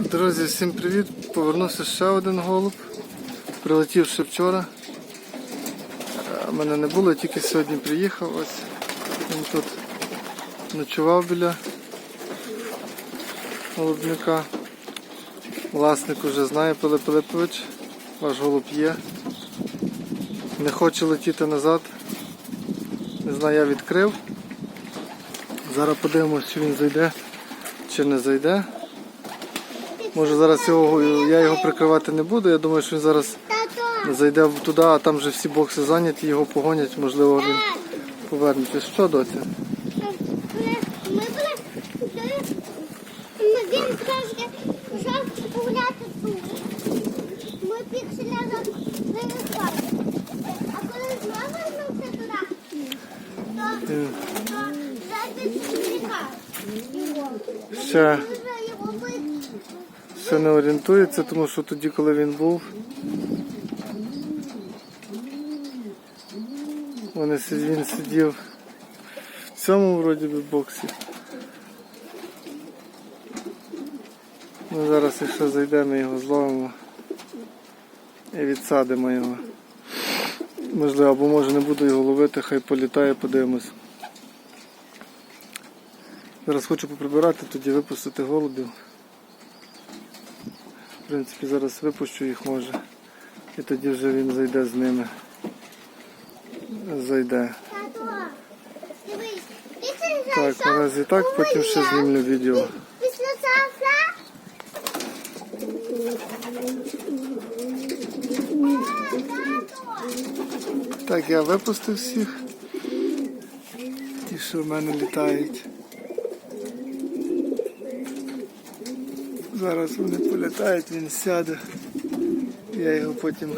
Друзі, всім привіт! Повернувся ще один голуб. Прилетів ще вчора. Е, Мене не було, тільки сьогодні приїхав. Ось він тут ночував біля голубника. Власник уже знає Пилип Пилипович. Ваш голуб є. Не хоче летіти назад. Не знаю, я відкрив. Зараз подивимось, чи він зайде, чи не зайде. Може зараз його, я його прикривати не буду. Я думаю, що він зараз зайде туди, а там вже всі бокси зайняті, його погонять, можливо він повернеться. Що доця? він каже, що погуляти тут. Ми пікселя вирішали. А коли вернувся туди, то, вже відвлікав його. Ще, Дуже його бити. Ще не орієнтується, тому що тоді, коли він був, він сидів в цьому вроді би боксі. Ми зараз, якщо зайдемо, його зловимо і відсадимо його. Можливо, або може не буду його ловити, хай політає, подивимось. Зараз хочу поприбирати, тоді випустити голубів. В принципі, зараз випущу їх може. І тоді вже він зайде з ними. Зайде. Так, наразі так, потім ще знімлю відео. Так, я випустив всіх. Ті, що в мене літають. Зараз вони політають, він сяде. Я його потім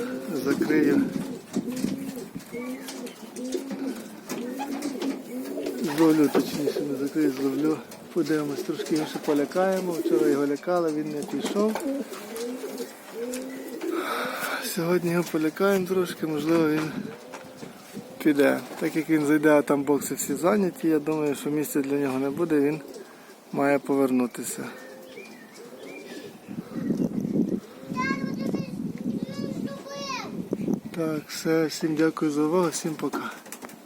закрию. Зловлю, точніше, не закрию, зловлю. Подивимось, трошки його ще полякаємо. Вчора його лякали, він не пішов. Сьогодні його полякаємо трошки, можливо він піде. Так як він зайде, а там бокси всі зайняті, я думаю, що місця для нього не буде, він має повернутися. Так, все, всім дякую за увагу, всім пока.